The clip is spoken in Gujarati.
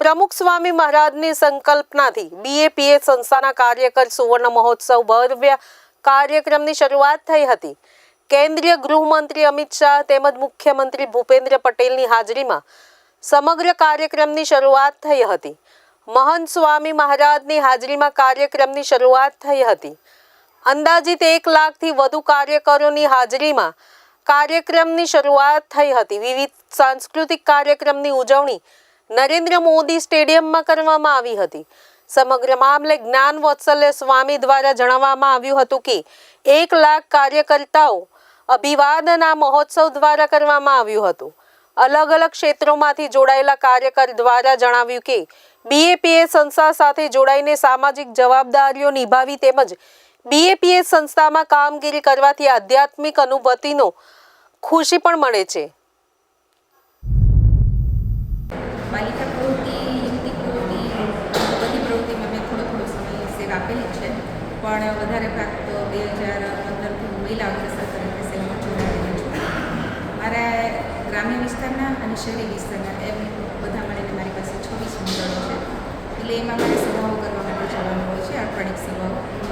પ્રમુખ સ્વામી મહારાજની સંકલ્પનાથી બીએપીએ સંસ્થાના કાર્યકર સુવર્ણ મહોત્સવ ભવ્ય કાર્યક્રમની શરૂઆત થઈ હતી. કેન્દ્રીય ગૃહમંત્રી અમિત શાહ તેમજ મુખ્યમંત્રી ભૂપેન્દ્ર પટેલની હાજરીમાં સમગ્ર કાર્યક્રમની શરૂઆત થઈ હતી. મહંત સ્વામી મહારાજની હાજરીમાં કાર્યક્રમની શરૂઆત થઈ હતી. અંદાજિત એક લાખથી વધુ કાર્યકરોની હાજરીમાં કાર્યક્રમની શરૂઆત થઈ હતી. વિવિધ સાંસ્કૃતિક કાર્યક્રમની ઉજવણી નરેન્દ્ર મોદી સ્ટેડિયમમાં કરવામાં આવી હતી. સમગ્ર મામલે જ્ઞાન વત્સલ્ય સ્વામી દ્વારા જણાવવામાં આવ્યું હતું કે, એક લાખ કાર્યકર્તાઓ અભિવાદન આ મહોત્સવ દ્વારા કરવામાં આવ્યું હતું. અલગ અલગ ક્ષેત્રોમાંથી જોડાયેલા કાર્યકર દ્વારા જણાવ્યું કે, બીએપીએ સંસ્થા સાથે જોડાઈને સામાજિક જવાબદારીઓ નિભાવી તેમજ બીએપીએ સંસ્થામાં કામગીરી કરવાથી આધ્યાત્મિક અનુભૂતિનો ખુશી પણ મળે છે. પણ વધારે ભાગ તો બે હજાર પંદરથી મહિલા અગ્રસર તરીકે સેવામાં જોડાયેલી છું. મારા ગ્રામ્ય વિસ્તારના અને શહેરી વિસ્તારના એમ બધા મળીને મારી પાસે છવ્વીસ મંડળો છે. એટલે એમાં મારે સેવાઓ કરવા માટે જવાનું હોય છે અઠવાડિક સેવાઓ.